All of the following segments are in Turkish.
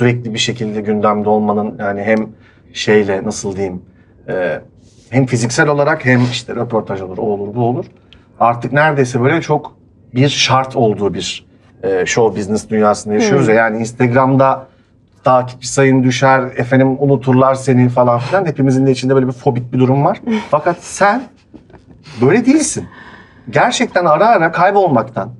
sürekli bir şekilde gündemde olmanın yani hem şeyle nasıl diyeyim e, hem fiziksel olarak hem işte röportaj olur, o olur, bu olur. Artık neredeyse böyle çok bir şart olduğu bir e, show business dünyasında yaşıyoruz ya. Yani Instagram'da takipçi sayın düşer, efendim unuturlar seni falan filan. Hepimizin de içinde böyle bir fobik bir durum var. Fakat sen böyle değilsin. Gerçekten ara ara kaybolmaktan,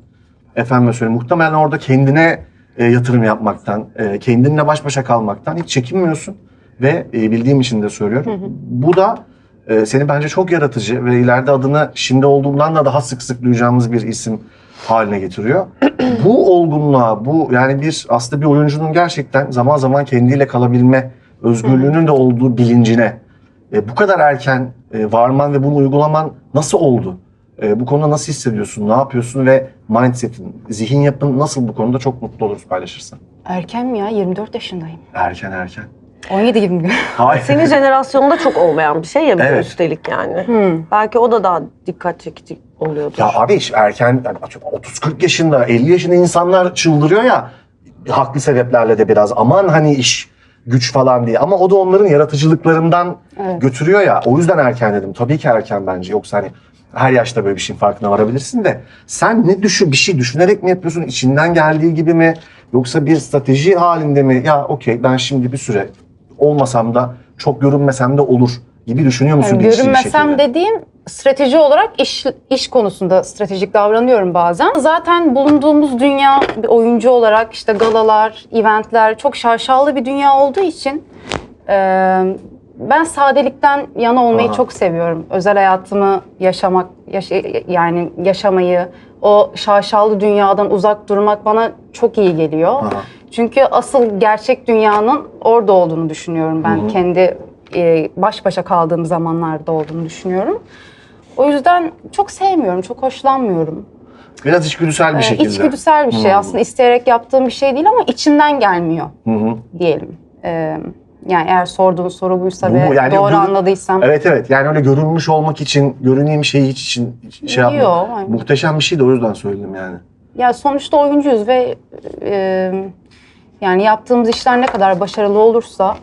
efendim söyleyeyim muhtemelen orada kendine e, yatırım yapmaktan, e, kendinle baş başa kalmaktan hiç çekinmiyorsun. Ve e, bildiğim için de söylüyorum. Bu da e, seni bence çok yaratıcı ve ileride adını şimdi olduğundan da daha sık sık duyacağımız bir isim haline getiriyor. bu olgunluğa, bu yani bir aslında bir oyuncunun gerçekten zaman zaman kendiyle kalabilme özgürlüğünün de olduğu bilincine e, bu kadar erken e, varman ve bunu uygulaman nasıl oldu? E, bu konuda nasıl hissediyorsun? Ne yapıyorsun ve mindset'in, zihin yapın nasıl bu konuda çok mutlu oluruz paylaşırsan. Erken mi ya? 24 yaşındayım. Erken erken. 17 gibi mi? Hayır. Senin jenerasyonunda çok olmayan bir şey ya bir de Evet. üstelik yani. Belki o da daha dikkat çekici oluyordur. Ya abi iş erken yani 30-40 yaşında 50 yaşında insanlar çıldırıyor ya haklı sebeplerle de biraz aman hani iş güç falan diye ama o da onların yaratıcılıklarından Evet. götürüyor ya o yüzden erken dedim tabii ki erken bence yoksa hani her yaşta böyle bir şeyin farkına varabilirsin de. Sen ne düşün bir şey düşünerek mi yapıyorsun? İçinden geldiği gibi mi? Yoksa bir strateji halinde mi? Ya okey ben şimdi bir süre olmasam da çok görünmesem de olur gibi düşünüyor musun Yani görünmesem dediğim strateji olarak iş iş konusunda stratejik davranıyorum bazen. Zaten bulunduğumuz dünya bir oyuncu olarak işte galalar, eventler çok şaşalı bir dünya olduğu için e, ben sadelikten yana olmayı Aha. çok seviyorum. Özel hayatımı yaşamak, yaşa- yani yaşamayı, o şaşalı dünyadan uzak durmak bana çok iyi geliyor. Aha. Çünkü asıl gerçek dünyanın orada olduğunu düşünüyorum ben. Kendi e, baş başa kaldığım zamanlarda olduğunu düşünüyorum. O yüzden çok sevmiyorum, çok hoşlanmıyorum. Biraz içgüdüsel bir Ee, şekilde. İçgüdüsel bir şey. Hmm. Aslında isteyerek yaptığım bir şey değil ama içinden gelmiyor Hı hı. diyelim. Ee, yani eğer sorduğun soru buysa Bu ve mu? Yani doğru görün- anladıysam. Evet evet yani öyle görünmüş olmak için, görüneyim şeyi hiç için şey. Yok, hayır. Muhteşem bir şey de o yüzden söyledim yani. Ya sonuçta oyuncuyuz ve e, yani yaptığımız işler ne kadar başarılı olursa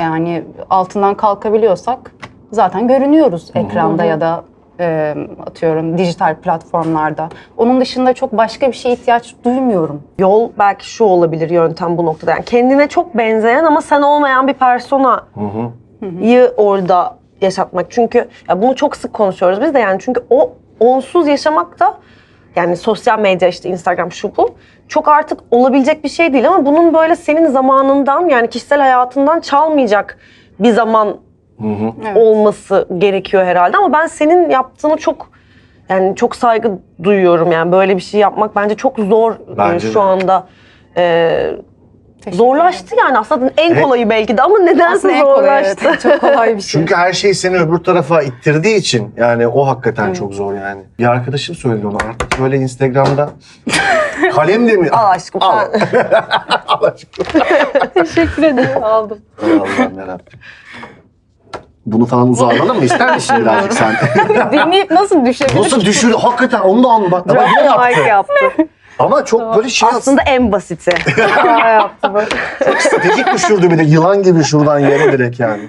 yani altından kalkabiliyorsak zaten görünüyoruz ekranda ya da e, atıyorum dijital platformlarda. Onun dışında çok başka bir şeye ihtiyaç duymuyorum. Yol belki şu olabilir yöntem bu noktada. Yani kendine çok benzeyen ama sen olmayan bir personayı orada yaşatmak. Çünkü ya bunu çok sık konuşuyoruz biz de yani çünkü o onsuz yaşamak da yani sosyal medya işte Instagram şu bu çok artık olabilecek bir şey değil ama bunun böyle senin zamanından yani kişisel hayatından çalmayacak bir zaman Evet. olması gerekiyor herhalde ama ben senin yaptığını çok yani çok saygı duyuyorum yani böyle bir şey yapmak bence çok zor e, Bence şu de. anda. E, Teşekkür zorlaştı yani aslında en Evet. kolayı belki de ama nedense Aslında en kolay, zorlaştı. evet. Çok kolay bir şey. Çünkü her şey seni öbür tarafa ittirdiği için yani o hakikaten çok zor yani. Bir arkadaşım söyledi onu artık böyle Instagram'da kalem de mi? Al aşkım Al. sen. Al aşkım. Teşekkür ederim. Aldım. Allah'ım yarabbim. Bunu falan uzağa alalım mı? İster misin birazcık sen? Dinleyip nasıl düşebilir? Nasıl düşür? Hakikaten onu da anla. Bak, bak ne yaptı? Yaptı. Ama çok böyle şey Aslında en basiti. Aa, yaptı böyle. stratejik düşürdü bir de yılan gibi şuradan yere direkt yani.